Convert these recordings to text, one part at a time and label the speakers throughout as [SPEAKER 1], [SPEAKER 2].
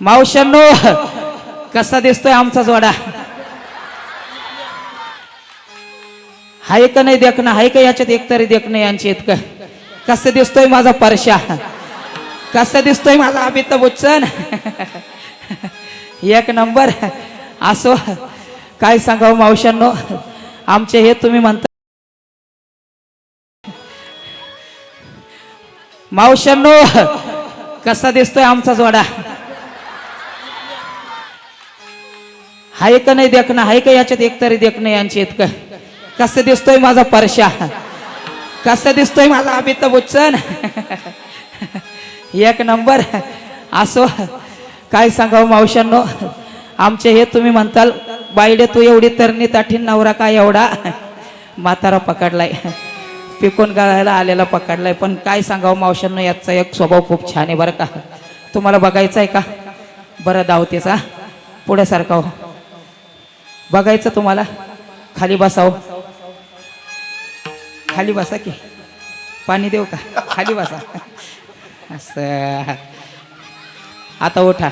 [SPEAKER 1] मावशांनो कसा दिसतोय आमचा जोडा? हाय का नाही देखणं हाय का याच्यात एक तरी देखणं यांची इतकं? कसं दिसतोय माझा परशा? कसं दिसतोय माझा अमिताभ बच्चन? एक नंबर. असो काय सांगावं मावशांनो आमचे हे तुम्ही म्हणता मावशांनो कसा दिसतोय आमचा जोडा? हाय का नाही देखणं? हाय का याच्यात एक तरी देखणं यांची इतकं? कसं दिसतोय माझा परशा? कसं दिसतोय माझा अमिताभ बच्चन? एक नंबर. असो काय सांगावं मावशांनो आमचे हे तुम्ही म्हणताल बाईडे तू एवढी तरणी ताठी नवरा काय एवढा? म्हातारा पकडलाय. पिकून गाळायला आलेला पकडलाय. पण काय सांगावं मावशांनो याचा एक स्वभाव खूप छान आहे बरं का. तुम्हाला बघायचं आहे का? बरं दावतेचा पुढे सारखा हो. बघायचं तुम्हाला? खाली बसाव. खाली बसा की. पाणी देऊ का? खाली बसा. असं आता उठा.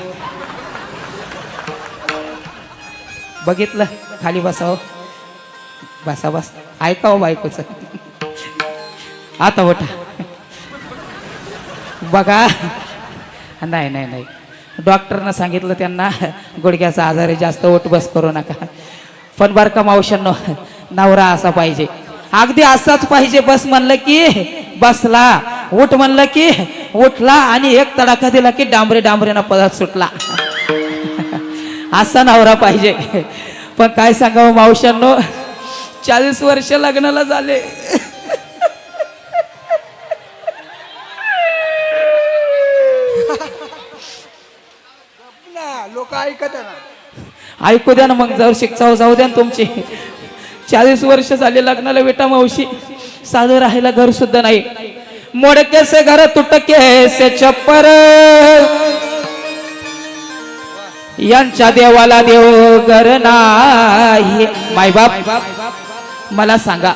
[SPEAKER 1] बघितलं? खाली बसाव. बसा बस. ऐका हो बायकोच. आता उठा. बघा. नाही नाही नाही. डॉक्टरनं सांगितलं त्यांना गुडघ्याचा आजार आहे जास्त ओटबस बस करू नका. पण बरं का मावशांनो नवरा असा पाहिजे. अगदी असाच पाहिजे बस म्हणलं की बसला. उठ म्हणलं की उठला आणि एक तडाखा दिला की डांबरे डांबरेनं पदार्थ सुटला. असा नवरा पाहिजे. पण काय सांगावं मावशांनो चाळीस वर्ष लग्नाला झाले. ऐकू द्या ना मग जर शिक्षा जाऊ द्या ना तुमची. चाळीस वर्ष झाले लग्नाला बेटा मावशी. साधं राहायला घर सुद्धा नाही. मोडके घर तुटके चप्पर छप्पर. यांच्या देवाला देव घर नाही. मायबाप मला सांगा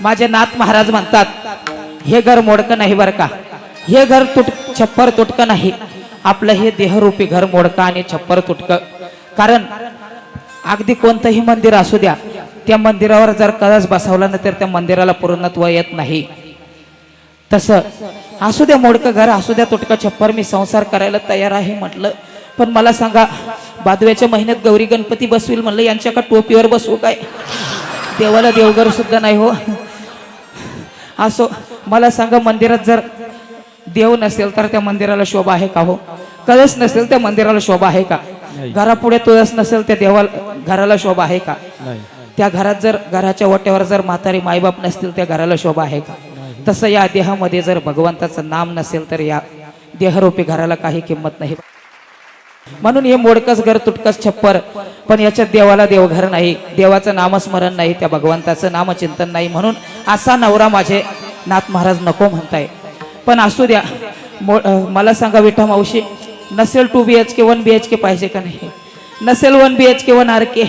[SPEAKER 1] माझे नाथ महाराज म्हणतात हे घर मोडकं नाही बरं का? हे घर तुट छप्पर तुटकं नाही. आपलं हे देहरूपी घर मोडकं आणि छप्पर तुटकं. कारण अगदी कोणतंही मंदिर असू द्या त्या मंदिरावर जर कळस बसवला ना तर त्या मंदिराला पूर्णत्व येत नाही. तसं असू द्या मोडकं घर असू द्या तुटकं छप्पर मी संसार करायला तयार आहे म्हटलं. पण मला सांगा बादव्याच्या महिन्यात गौरी गणपती बसवील म्हणलं यांच्या का टोपीवर बसवू काय? देवाला देवघर सुद्धा नाही हो. असो मला सांगा मंदिरात जर देव नसेल तर त्या मंदिराला शोभा आहे का हो? कळस नसेल त्या मंदिराला शोभा आहे का? घरापुढे तुळस नसेल त्या देवाला घराला शोभा आहे का? त्या घरात जर घराच्या वाट्यावर जर म्हातारी मायबाप नसतील त्या घराला शोभा आहे का? तसं या देहामध्ये जर भगवंताचं नाम नसेल तर या देहरूपी घराला काही किंमत नाही. म्हणून हे मोडकस घर तुटकस छप्पर पण याच्यात देवाला देवघर नाही. देवाचं नामस्मरण नाही त्या भगवंताचं नामचिंतन नाही. म्हणून असा नवरा माझे नाथ महाराज नको म्हणताय. पण असू द्या. मला सांगा विठा मावशी नसेल two B H K one B H K पाहिजे का नाही? नसेल one B H K one R K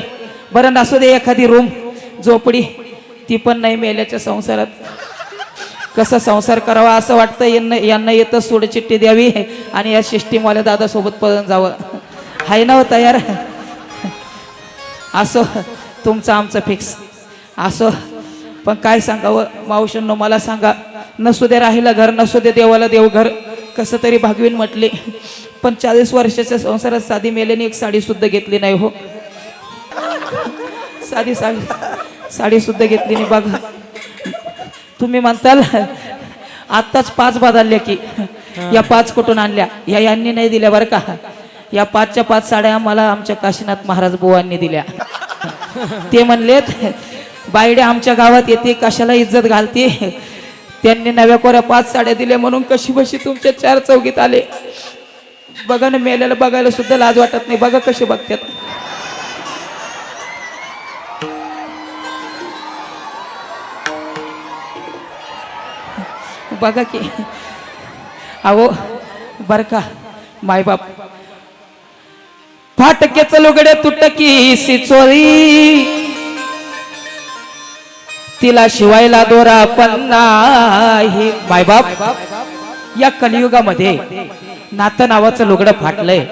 [SPEAKER 1] बरं असू दे एखादी रूम झोपडी ती पण नाही मेल्याच्या संसारात. कसा संसार करावा असं वाटतं यांना यांना येतं सोड चिठ्ठी द्यावी आणि या सिस्टीमवाल्या दादासोबत पळून जावं. हाय ना हो तयार? असो तुमचं आमचं फिक्स असो पण काय सांगावं? मावशांनो मला सांगा नसू दे राहिलं घर नसू दे देवाला देव घर कसं तरी भागवीन म्हटले. पण चाळीस वर्षाच्या संसारात साधी मेल्याने एक साडी सुद्धा घेतली नाही हो. साधी साडी साडी सुद्धा घेतली नाही बघा. तुम्ही म्हणताल आत्ताच पाच बदलल्या की. या पाच कुठून आणल्या? या यांनी नाही दिल्या बरं का. या पाचच्या पाच साड्या मला आमच्या काशीनाथ महाराज बुवांनी दिल्या. ते म्हणलेत बायडे आमच्या गावात येते कशाला इज्जत घालते? त्यांनी नव्या कोऱ्या पाच साड्या दिल्या म्हणून कशी बशी तुमच्या चार चौकीत आले? बघा ना मेल्याला बघायला सुद्धा लाज वाटत नाही. बघा कसे बघतात. बघा की. अहो बर का मायबाप. फाटकेच लुगडे तुटकी सिचोरी तिला शिवायला दोरा पण नाही. मायबाप या कलियुगामध्ये नातं नावाचं लुगडं फाटलंय.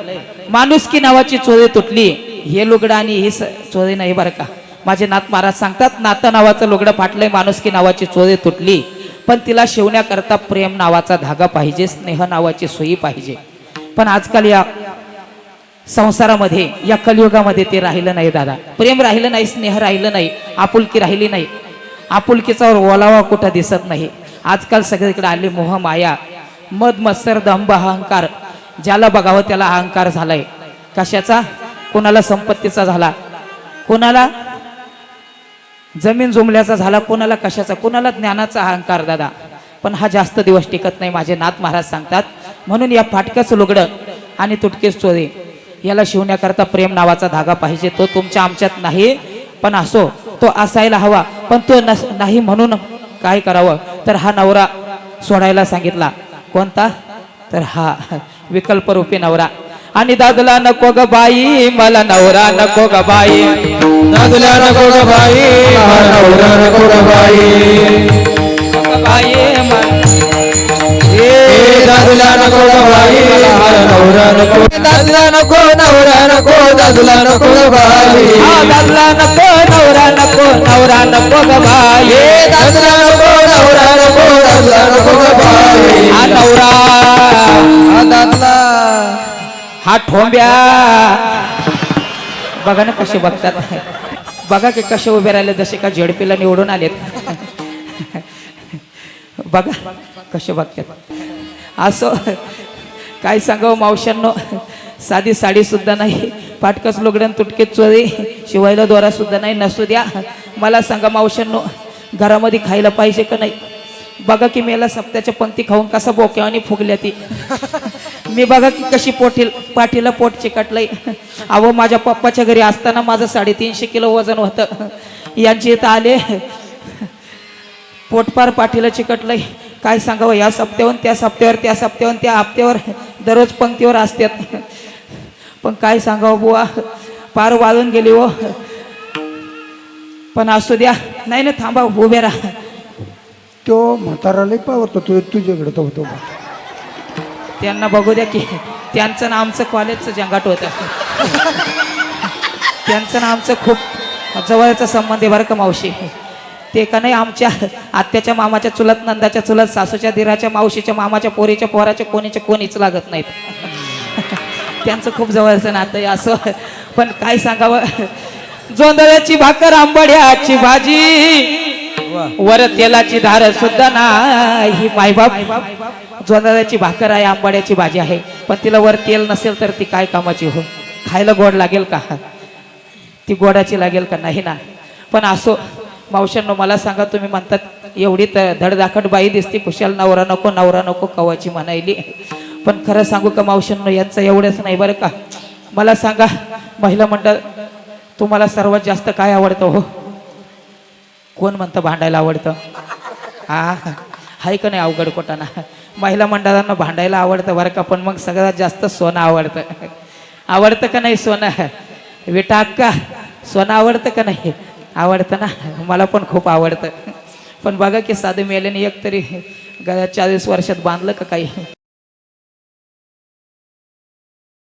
[SPEAKER 1] माणुसकी नावाची चोरी तुटली. हे लुगडं आणि ही स- चोरी नाही बरं का. माझे नाथ महाराज सांगतात नातं नावाचं लुगडं फाटलंय माणुसकी नावाची चोरी तुटली. पण तिला शिवण्याकरता प्रेम नावाचा धागा पाहिजे स्नेह नावाची सोयी पाहिजे. पण आजकाल या संसारामध्ये या कलियुगामध्ये ते राहिलं नाही दादा. प्रेम राहिलं नाही स्नेह राहिलं नाही आपुलकी राहिली नाही. आपुलकीचा ओलावा कुठं दिसत नाही. आजकाल सगळीकडे आली मोह माया मद मत्सर दंभ अहंकार. ज्याला बघावं त्याला अहंकार झालाय. कशाचा? कोणाला संपत्तीचा झाला? कोणाला? जमीन जुमल्याचा झाला कोणाला कशाचा? कोणाला ज्ञानाचा अहंकार दादा? पण हा जास्त दिवस टिकत नाही माझे नाथ महाराज सांगतात. म्हणून या फाटक्याचं लुगडं आणि तुटकेच चोरी. याला शिवण्याकरता प्रेम नावाचा धागा पाहिजे तो तुमच्या आमच्यात नाही. पण असो तो असायला हवा पण तो नस नाही म्हणून काय करावं? तर हा नवरा सोडायला सांगितला. कोणता तर हा विकल्परूपी नवरा आणि दादला नको ग बाई मला नवरा नको ग बाई
[SPEAKER 2] दादल्या नको ग बाई नवरा नको ग बाई
[SPEAKER 1] बाई मला
[SPEAKER 2] नको ग बाई नवरा नको दादल्या नको नवरा नको दादल्या नको ग बाई
[SPEAKER 1] हा दादला नको नवरा नको नवरा नको ग बाई
[SPEAKER 2] ए नको नवरा नको दादल्या नको ग बाई
[SPEAKER 1] हा नवरा
[SPEAKER 2] हा दादला
[SPEAKER 1] हा ठोंब्या. बघा ना कसे बघतात. बघा की कसे उभे राहिले जसे का झेडपीला निवडून आलेत. बघा कसे बघतात. असो काय सांगावं मावशांनो साधी साडी सुद्धा नाही फाटकस लुगड्यान तुटके चोरी शिवायला दोरासुद्धा नाही नसू द्या. मला सांगा मावशांनो घरामध्ये खायला पाहिजे का नाही? बघा की मेला सप्त्याच्या पंक्ती खाऊन कसा बोक्यावानी फुगल्या ती. मी बघा की कशी पोटील पाठीला पोट चिकटलंय. अहो माझ्या पप्पाच्या घरी असताना माझं साडेतीनशे किलो वजन होतं. यांची इथं आले. पोटपार पाठीला चिकटलंय. काय सांगावं या सप्त्यावर त्या सप्त्यावर त्या सप्त्यावर त्या हप्त्यावर दररोज पंक्तीवर असतात पण काय सांगावं बुवा पार वाळून गेली हो. पण असू द्या नाही ना थांबा उभे राहा.
[SPEAKER 3] तो म्हाताराला पावरतो तो तुझ्याकडे तो होतो.
[SPEAKER 1] त्यांना बघू द्या की त्यांचं ना आमचं कॉलेजचं जंगाट होतं. त्यांचं ना आमचं खूप जवळचा संबंध आहे बरं का मावशी. ते का नाही आमच्या आत्याच्या मामाच्या चुलत नंदाच्या चुलत सासूच्या दिराच्या मावशीच्या मामाच्या पोरीच्या पोराच्या कोणीच्या कोणीच लागत नाहीत. त्यांचं खूप जवळचं नातं आहे असं. पण काय सांगावं? जोंधळ्याची भाकर आंबड्याची भाजी. वर तेलाची धार सुद्धा नाही. मायबाप जोंधळ्याची भाकर आहे आंबाड्याची भाजी आहे. पण तिला वर तेल नसेल तर ती काय कामाची हो? खायला गोड लागेल का? ती गोडाची लागेल का? नाही ना. पण असो मावशांनो मला सांगा तुम्ही म्हणतात एवढी तर धडधाकट बाई दिसते कुशाल नवरा नको नवरा नको कवाची म्हणायली. पण खरं सांगू का मावशांनो यांचं एवढंच नाही बरं का? मला सांगा महिला मंडळ तुम्हाला सर्वात जास्त काय आवडतं हो? कोण म्हणतं भांडायला आवडतं? हा हाय का नाही अवघड कोटाना? महिला मंडळांना भांडायला आवडतं बरं का पण मग सगळ्यात जास्त सोनं आवडतं. आवडतं का नाही सोनं? विटा अक्का सोनं आवडतं का नाही? आवडतं ना? मला पण खूप आवडतं. पण बघा की साधं मेल्याने एक तरी गळ्यात चाळीस वर्षात बांधलं का काही?